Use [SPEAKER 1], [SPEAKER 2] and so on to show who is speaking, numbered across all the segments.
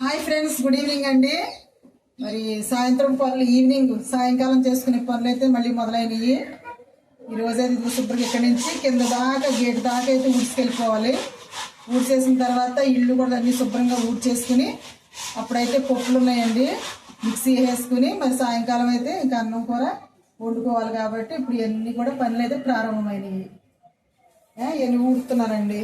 [SPEAKER 1] Hi friends good evening అండి. మరి సాయంత్రం పనులు ఈవినింగ్ సాయంకాలం చేసుకునే పనులు అయితే మళ్ళీ మొదలైనవి ఈ అయితే ఇది శుభ్రంగా ఇక్కడి నుంచి కింద దాకా గేట్ దాకా అయితే ఊడ్చుకెళ్ళిపోవాలి. ఊడ్చేసిన తర్వాత ఇల్లు కూడా అన్ని శుభ్రంగా ఊడ్చేసుకుని అప్పుడైతే పప్పులు ఉన్నాయండి. మిక్సీ వేసుకుని మరి సాయంకాలం అయితే ఇంకా అన్నం కూర వండుకోవాలి కాబట్టి ఇప్పుడు ఇవన్నీ కూడా పనులు అయితే ప్రారంభమైనవి ఇవన్నీ ఊడుతున్నానండి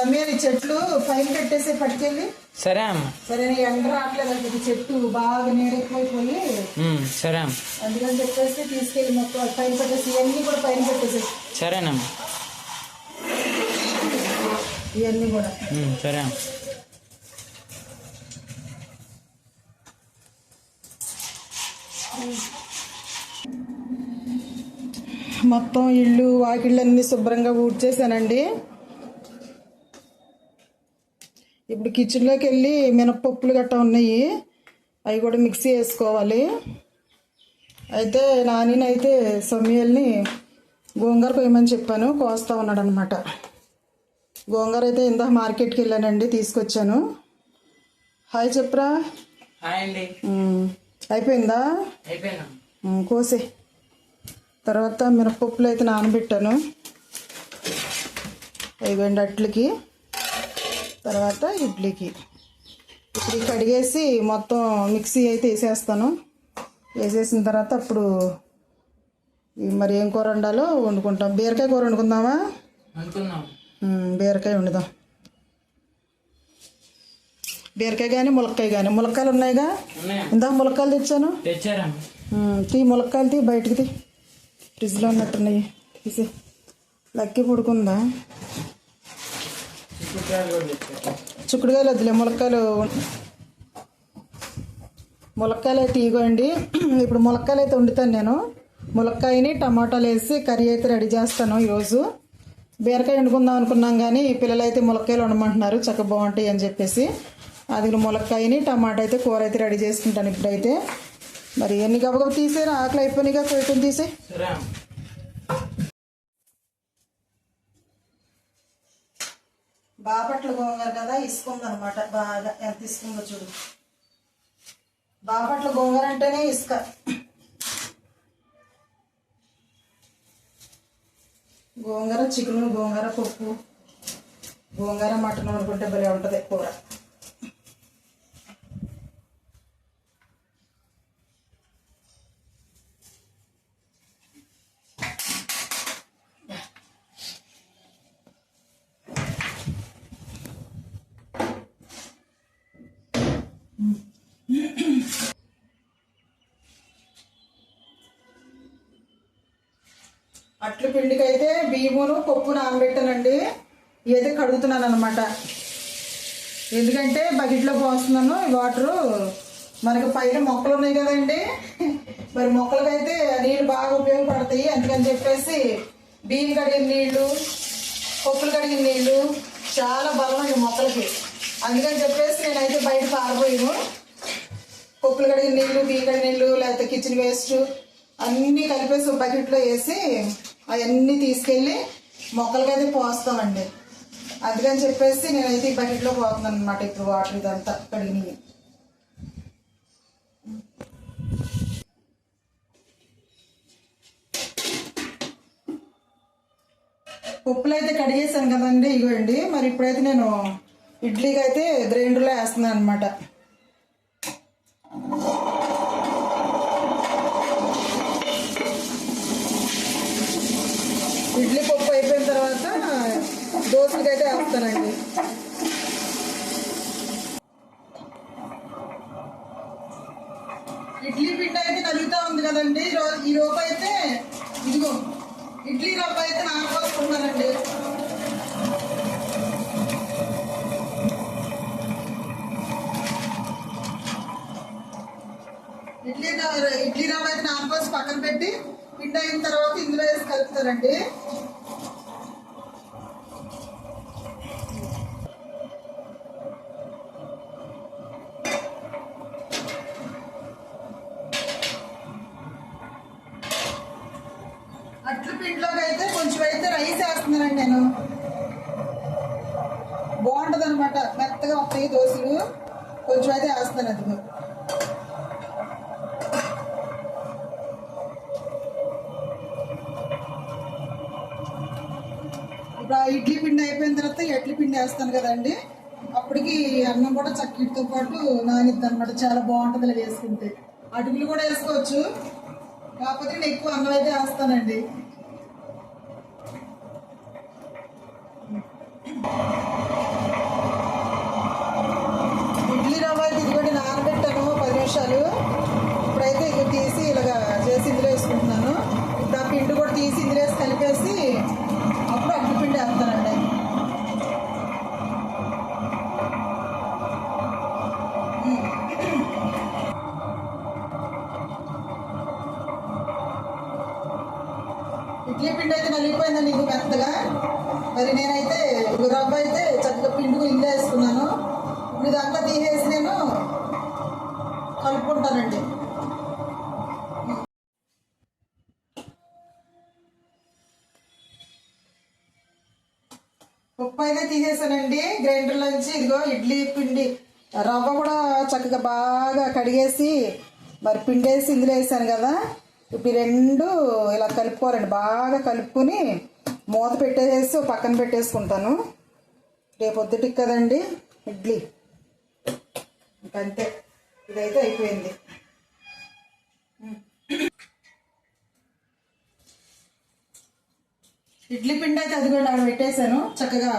[SPEAKER 1] సమయాన్ని చెట్లు పైన పెట్టేసి పట్టుకెళ్ళి.
[SPEAKER 2] సరే అమ్మ.
[SPEAKER 1] సరే ఎండ రావట్లేదు? చెట్టు బాగా నీడెక్కువైపోయి.
[SPEAKER 2] సరే అమ్మ.
[SPEAKER 1] అందుకని చెప్పేసి తీసుకెళ్ళి మొత్తం పైన పెట్టేసి ఇవన్నీ కూడా పైన పెట్టేసి
[SPEAKER 2] సరేనమ్మా.
[SPEAKER 1] ఇవన్నీ కూడా.
[SPEAKER 2] సరే అమ్మ.
[SPEAKER 1] మొత్తం ఇల్లు వాకిళ్ళన్నీ శుభ్రంగా ఊడ్చేసానండి ఇప్పుడు కిచెన్లోకి వెళ్ళి మినపప్పులు గట్టా ఉన్నాయి. అవి కూడా మిక్సీ వేసుకోవాలి అయితే నానినైతే సమయాల్ని గోంగూర పోయమని చెప్పాను. కోస్తా ఉన్నాడు అనమాట గోంగూర అయితే ఇందాక మార్కెట్కి వెళ్ళానండి తీసుకొచ్చాను. హాయ్ చెప్పరా
[SPEAKER 2] హాయ్ అండి.
[SPEAKER 1] ఉమ్, అయిపోయిందా?
[SPEAKER 2] అయిపోయినా.
[SPEAKER 1] కోసే. తర్వాత మినపప్పులు అయితే నానబెట్టాను. ఇవ్వండి అట్లకి. తర్వాత ఇడ్లీకి. ఇవి కడిగేసి మొత్తం మిక్సీ అయితే వేసేస్తాను. వేసేసిన తర్వాత అప్పుడు మరి ఏం కూర వండాలో వండుకుంటాం. బీరకాయ కూర వండుకుందామా? బీరకాయ వండుదాం. బీరకాయ కానీ ములక్కాయ కానీ ములక్కాయలు ఉన్నాయిగా?
[SPEAKER 2] ఉన్నాయా.
[SPEAKER 1] ఇందా ములక్కాయలు తెచ్చాను? తీ ములక్కాయలు తీ బయటికి తీ. ఫ్రిడ్జ్లో ఉన్నట్టున్నాయి. తీసి లక్కి పుడుకుందా?
[SPEAKER 2] చిక్కుడుకాయలు
[SPEAKER 1] వద్దులే ములక్కాయలు. ములక్కాయలు అయితే ఇగోండి. ఇప్పుడు ములక్కాయలు అయితే వండుతాను నేను. ములక్కాయని టమాటాలు వేసి కర్రీ అయితే రెడీ చేస్తాను ఈరోజు. బీరకాయ వండుకుందాం అనుకున్నాం కానీ పిల్లలు అయితే ములక్కాయలు వండమంటున్నారు చక్కగా బాగుంటాయి అని చెప్పేసి. అది ములక్కాయని టమాటా అయితే కూర అయితే రెడీ చేసుకుంటాను ఇప్పుడైతే. మరి ఎన్ని గబగబ తీసేరా? ఆకలి అయిపోయినాయిగా కొయ్యటం తీసే
[SPEAKER 2] సరే అమ్మ
[SPEAKER 1] బాపట్ల గోంగారు కదా ఇసుకుంది అనమాట బాగా ఎంత ఇసుకుందో చూడు. బాపట్ల గోంగారు అంటేనే ఇసుక. గోంగూర చికెన్ గోంగూర పప్పు. గోంగూర మటన్ అనుకుంటే భలే ఉంటుంది కూర అట్ల పిండికి అయితే బియ్యమును పప్పు నానబెట్టానండి ఏదో కడుగుతున్నాను అనమాట ఎందుకంటే బకెట్లో పోస్తున్నాను ఈ వాటరు మనకి పైన మొక్కలు ఉన్నాయి కదండి. మరి మొక్కలకైతే నీళ్ళు బాగా ఉపయోగపడతాయి. అందుకని చెప్పేసి బియ్యం కడిగిన నీళ్ళు పప్పులు కడిగిన నీళ్ళు చాలా బలం ఈ మొక్కలకి. అందుకని చెప్పేసి నేనైతే బయట పారబోయాను. పప్పులు కడిగిన నీళ్ళు బియ్యం కడిగిన నీళ్ళు లేకపోతే కిచెన్ వేస్ట్ అన్నీ కలిపేసి బకెట్లో వేసి అవన్నీ తీసుకెళ్ళి మొక్కలకైతే పోస్తామండి. అందుకని చెప్పేసి నేనైతే ఈ బకెట్లో పోతున్నాను అనమాట ఇప్పుడు వాటర్ ఇదంతా కడిగినవి పప్పులు అయితే కడిగేసాను కదండి ఇవ్వండి మరి ఇప్పుడైతే నేను ఇడ్లీకి అయితే గ్రైండర్లో వేస్తున్నాను అనమాట ఇడ్లీ పప్పు అయిపోయిన తర్వాత దోశలకైతే వేస్తానండి ఇడ్లీ పిండి అయితే నలుగుతా ఉంది కదండి ఈ రో- ఈ లోపు అయితే ఇదిగో ఇడ్లీ రవ్వ అయితే నానపోసుకున్నానండి ఇడ్లీ రవ్వ ఇడ్లీ రవ్వ అయితే నానపోసి పక్కన పెట్టి పిండి అయిన తర్వాత ఇందులో వేసి కలుపుతారండి అట్ల పిండిలోకి అయితే కొంచెం అయితే రైస్ వేస్తున్నానండి నేను బాగుంటది అనమాట మెత్తగా వస్తాయి దోశలు కొంచెం అయితే వేస్తాను అది ఇప్పుడు ఆ ఇడ్లీ పిండి అయిపోయిన తర్వాత ఇడ్లీ పిండి వేస్తాను కదండి. అప్పటికి అన్నం కూడా చక్కటితో పాటు నానిద్ది అనమాట చాలా బాగుంటుంది ఇలా వేసుకుంటే. అటుకులు కూడా వేసుకోవచ్చు. కాకపోతే నేను ఎక్కువ అన్నం అయితే వేస్తానండి. ఉప్పు అయితే తీసేసానండి. గ్రైండర్ ఇదిగో ఇడ్లీ పిండి. రవ్వ కూడా చక్కగా బాగా కడిగేసి మరి పిండేసి ఇందులో వేసాను కదా. ఇప్పుడు రెండు ఇలా కలుపుకోవాలండి. బాగా కలుపుకొని మూత పెట్టేసి పక్కన పెట్టేసుకుంటాను. రేపు పొద్దుటికి కదండి ఇడ్లీ. ఇంకంతే. ఇదైతే అయిపోయింది. ఇడ్లీ పిండి అయితే అది కూడా ఆడ పెట్టేశాను. చక్కగా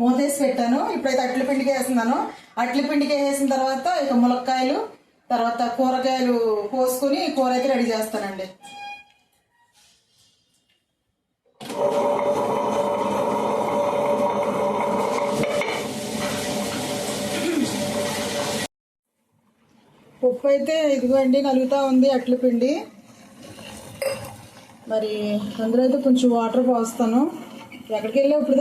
[SPEAKER 1] మూతేసి పెట్టాను. ఇప్పుడైతే అట్ల పిండికి వేస్తున్నాను. అట్ల పిండికి వేసిన తర్వాత ఇక ములక్కాయలు తర్వాత కూరగాయలు కోసుకుని కూర అయితే రెడీ చేస్తానండి. ఉప్పు అయితే ఇదిగోండి నలుగుతా ఉంది అట్ల పిండి. మరి అందులో అయితే కొంచెం వాటర్ పోస్తాను. ఎక్కడికి వెళ్ళావు ఇప్పుడు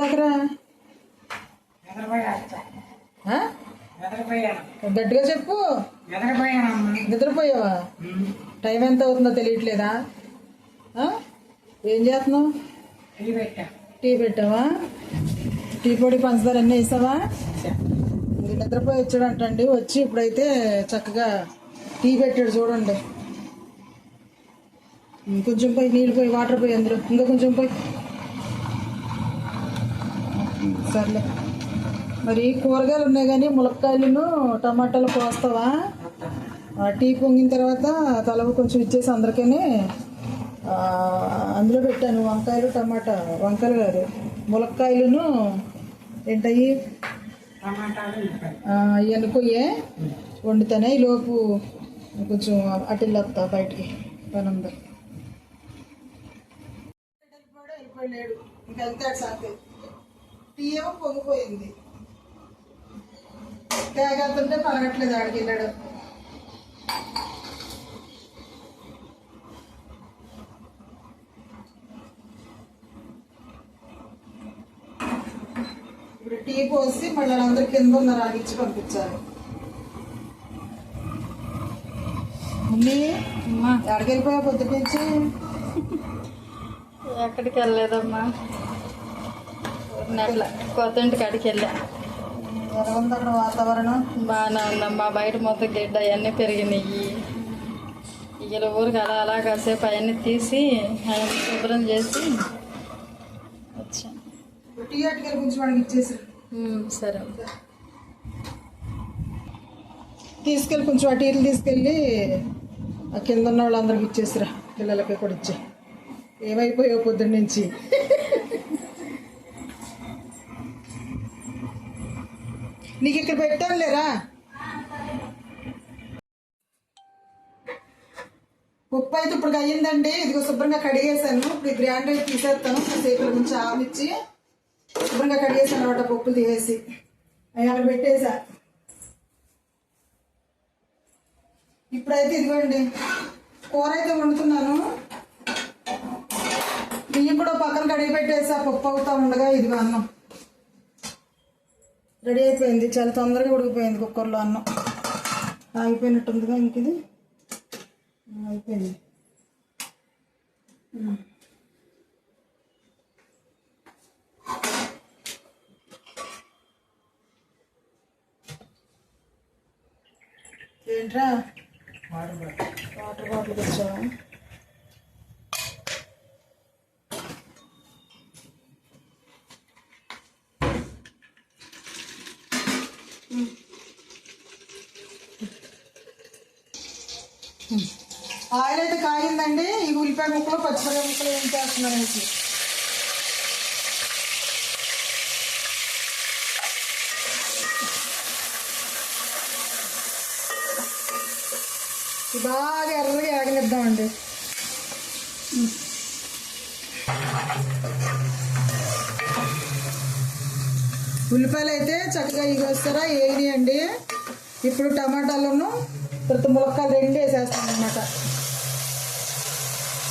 [SPEAKER 2] ఎదరపోయా
[SPEAKER 1] గట్టిగా చెప్పు. నిద్రపోయావా? టైం ఎంత అవుతుందో తెలియట్లేదా? ఏం చేస్తున్నావు?
[SPEAKER 2] టీ పెట్టా.
[SPEAKER 1] టీ పెట్టావా? టీ పొడి పంచదార అన్నీ వేసావా? నిద్రపోయి వచ్చాడంటండి. వచ్చి ఇప్పుడైతే చక్కగా టీ పెట్టాడు చూడండి. ఇంకొంచెం పోయి నీళ్ళు పోయి వాటర్ పోయి అందులో. ఇంకా కొంచెం పోయి. సర్లే. మరి కూరగాయలు ఉన్నాయి కానీ ములక్కాయలను టమాటాలు కోస్తావా ఆ టీ పొంగిన తర్వాత తలవ కొంచెం ఇచ్చేసి అందరికీ ఆ, అందులో పెట్టాను వంకాయలు టమాటా వంకాయలు కాదు. ములక్కాయలను ఏంటయ్యి? కొయ్యే వండుతానే. ఈ లోపు కొంచెం అటు వెళ్ళొస్తా బయటికి. పని ఉంది. వెళ్ళిపోయాడు ఇంకా వెళ్తాడు సంగతి టీ ఏమో పొంగిపోయింది. తేగతుంటే పరగట్లేదు ఆడికి వెళ్ళాడు. ఇప్పుడు టీ పోసి మళ్ళీ అందరు కింద ఉన్నారు రాగిచ్చి పంపించారు. మమ్మీ వెళ్ళిపోయా పొద్దు నుంచి?
[SPEAKER 3] ఎక్కడికి వెళ్ళలేదమ్మా? నెల కొత్త ఇంటికి అడికి వెళ్ళా.
[SPEAKER 1] వాతావరణం?
[SPEAKER 3] బాగానే ఉందమ్మా బయట మొత్తం గిడ్డ అవన్నీ పెరిగినాయి. ఇక ఊరికి అలా అలా కాసేపు అవన్నీ తీసి అవన్నీ శుభ్రం చేసి వచ్చాను సరే.
[SPEAKER 1] తీసుకెళ్ళి కొంచెం అటు ఇటు తీసుకెళ్ళి ఆ కింద ఉన్న వాళ్ళందరికి ఇచ్చేసిరా. పిల్లలకి కూడా ఇచ్చే ఏమైపోయావు పొద్దున్న నుంచి? నీకు ఇక్కడ పెట్టాను లేరా? ఉప్పు అయితే ఇప్పుడు అయ్యిందండి. ఇదిగో శుభ్రంగా కడిగేసాను ఇప్పుడు ఈ గ్రైండర్ అయితే తీసేస్తాను. సేపు కొంచెం ఆవిచ్చి శుభ్రంగా కడిగేసాను అనమాట పప్పులు తీసేసి. అవి అక్కడ పెట్టేసా ఇప్పుడైతే ఇదిగోండి. కూర అయితే వండుతున్నాను. బియ్యం కూడా పక్కన కడిగి పెట్టేసి ఆ పప్పు అవుతా ఉండగా ఇది అన్నం. రెడీ అయిపోయింది. చాలా తొందరగా ఉడికిపోయింది కుక్కర్లో అన్నం. ఆగిపోయినట్టుందిగా ఇంక ఇది. ఆగిపోయింది. ఏంట్రా?
[SPEAKER 2] Water bottle.
[SPEAKER 1] వాటర్ బాటిల్ తెచ్చావా? అయితే ఈ ఉల్లిపాయ ముక్కలు పచ్చిమిరపకాయ ముక్కలు ఏం చేస్తున్నాను బాగా ఎర్రగా ఏగనిద్దామండి. ఉల్లిపాయలు అయితే చక్కగా ఇవి ఏది అండి ఇప్పుడు టమాటాలను ప్రతి ములక్కాయలు రెండు వేసేస్తాం అనమాట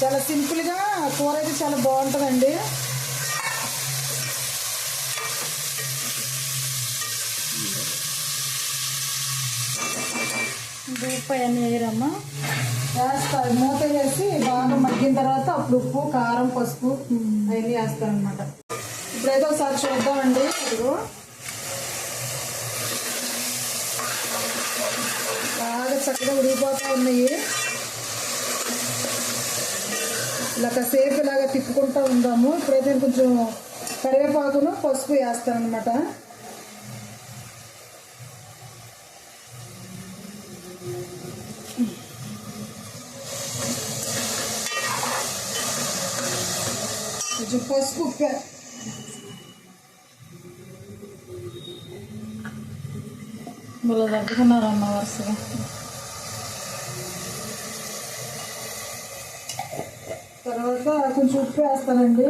[SPEAKER 1] చాలా సింపుల్గా కూర అయితే చాలా బాగుంటుందండి.
[SPEAKER 3] ఉప్పు అవన్నీ వేయరమ్మా.
[SPEAKER 1] వేస్తారు మూత వేసి బాగా మగ్గిన తర్వాత అప్పుడు ఉప్పు కారం పసుపు అవన్నీ వేస్తాను అనమాట ఇప్పుడైతే ఒకసారి చూద్దామండి. ఇప్పుడు బాగా చక్కగా ఉడిగిపోతూ ఉన్నాయి. ఇలా కాసేపు ఇలాగా తిప్పుకుంటూ ఉందాము. ఇప్పుడైతే కొంచెం కరివేపాకును పసుపు వేస్తాను అనమాట కొంచెం పసుపు ఉప్పు.
[SPEAKER 3] వీళ్ళు తగ్గుతున్నారమ్మ వరుసగా.
[SPEAKER 1] తర్వాత కొంచెం ఉప్పు వేస్తానండి.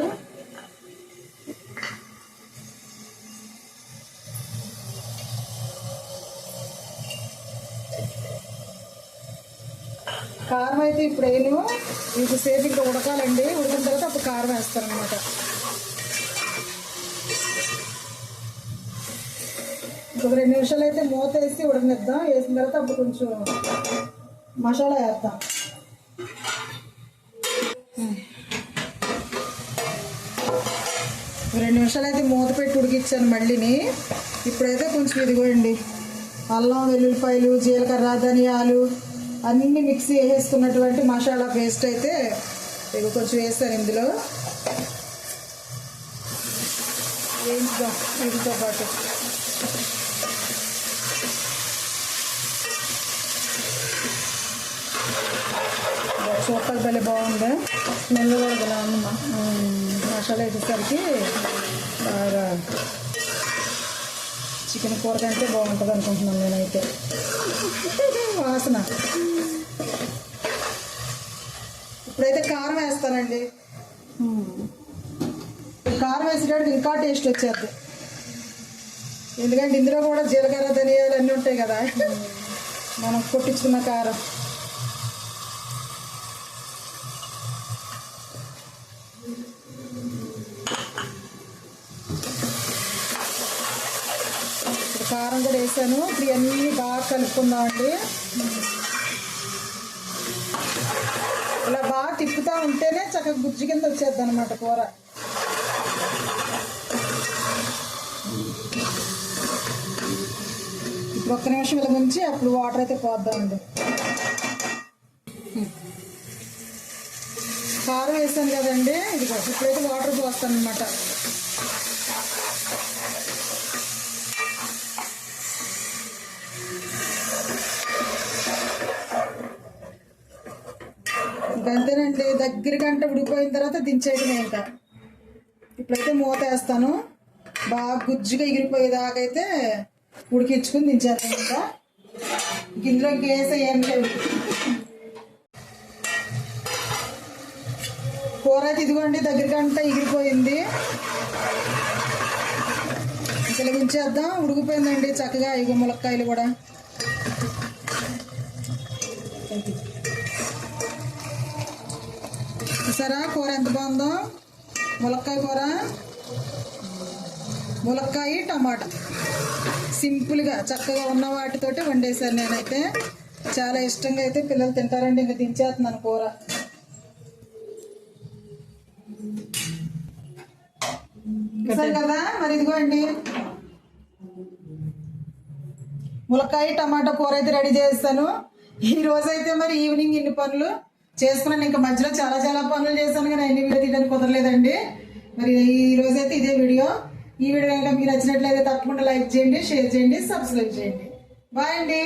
[SPEAKER 1] కారం అయితే ఇప్పుడు వేయను ఇంతసేపు ఇంకా ఉడకాలండి. ఉడికిన తర్వాత అప్పుడు కారం వేస్తాను అనమాట ఇంకొక రెండు నిమిషాలు అయితే మూత వేసి ఉడకనిద్దాం. వేసిన తర్వాత అప్పుడు కొంచెం మసాలా వేస్తాం రెండు నిమిషాలు అయితే మూత పెట్టి ఉడికిచ్చాను మళ్ళీని. ఇప్పుడైతే కొంచెం ఇదిగోండి. అల్లం వెల్లుల్లిపాయలు జీలకర్ర ధనియాలు అన్నీ మిక్సీ వేసేసుకున్నటువంటి మసాలా పేస్ట్ అయితే ఇక కొంచెం వేస్తాను ఇందులో. వేయించుదాం వీటితో పాటు. సూపర్ భలే బాగుంది. స్మెల్ కూడా ఇలా ఉంది మసాలా వేసేసరికి బాగా చికెన్ కూర కంటే బాగుంటుంది అనుకుంటున్నాను నేనైతే. వాసన. ఇప్పుడైతే కారం వేస్తానండి. కారం వేసేటప్పుడు ఇంకా టేస్ట్ వచ్చేది. ఎందుకంటే ఇందులో కూడా జీలకర్ర ధనియాలు అన్నీ ఉంటాయి కదా. మనం కొట్టించుకున్న కారం. కారం కూడా వేసాను. ఇప్పుడు ఇవన్నీ బాగా కలుపుకుందామండి ఇలా బాగా తిప్పుతూ ఉంటేనే చక్కగా గుజ్జు కింద వచ్చేద్ది అనమాట కూర. ఇప్పుడు ఒక్క నిమిషం ఇలా ఉంచి అప్పుడు వాటర్ అయితే పోద్దామండి. కారం వేసాను కదండి. ఇది ఇప్పుడైతే వాటర్ పోస్తాను అనమాట ఇంకా అంతేనండి దగ్గర గంట ఉడికిపోయిన తర్వాత దించేయడమే ఇంకా ఇప్పుడైతే మూత వేస్తాను. బాగా గుజ్జుగా ఎగిరిపోయేదాకైతే అయితే ఉడికించుకుని దించేస్తాను ఇంకా ఇందులో గేస ఏం లేవు. కూర అయితే ఇదిగోండి దగ్గర గంట ఎగిరిపోయింది. అసలు ఉంచేద్దాం. ఉడికిపోయిందండి చక్కగా. ఇగ ములక్కాయలు కూడా. చూసారా కూర ఎంత బాగుందో? ములక్కాయ కూర? ములక్కాయ టమాటా. సింపుల్గా చక్కగా ఉన్న వాటితోటి వండేసాను నేనైతే. చాలా ఇష్టంగా అయితే పిల్లలు తింటారండి ఇంకా దించేస్తున్నాను కూర. కదా? మరి ఇదిగోండి. ములక్కాయ టమాటా కూర అయితే రెడీ చేస్తాను. ఈ రోజు అయితే మరి ఈవినింగ్ ఇన్ని పనులు. చేసుకున్నాను. ఇంకా మధ్యలో చాలా చాలా పనులు చేశాను కానీ అన్ని వీడియో తీయడానికి కుదరలేదండి. మరి ఈ రోజు అయితే ఇదే వీడియో. ఈ వీడియో కనుక మీకు నచ్చినట్లయితే తప్పకుండా లైక్ చేయండి షేర్ చేయండి సబ్స్క్రైబ్ చేయండి. బాయ్ అండి.